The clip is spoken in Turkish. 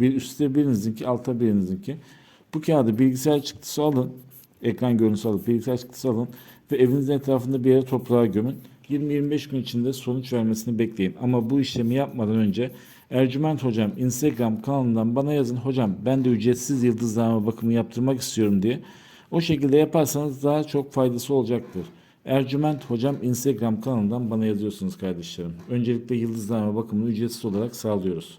bir üstte birinizinki alta birinizinki. Bu kağıdı bilgisayar çıktısı alın. Ekran görüntüsü alıp bilgisayar çıktısı alın. Ve evinizin etrafında bir yere toprağa gömün. 20-25 gün içinde sonuç vermesini bekleyin. Ama bu işlemi yapmadan önce Ercüment Hocam Instagram kanalından bana yazın. Hocam ben de ücretsiz yıldızlama bakımı yaptırmak istiyorum diye. O şekilde yaparsanız daha çok faydası olacaktır. Ercüment Hocam Instagram kanalından bana yazıyorsunuz kardeşlerim. Öncelikle yıldızlama bakımını ücretsiz olarak sağlıyoruz.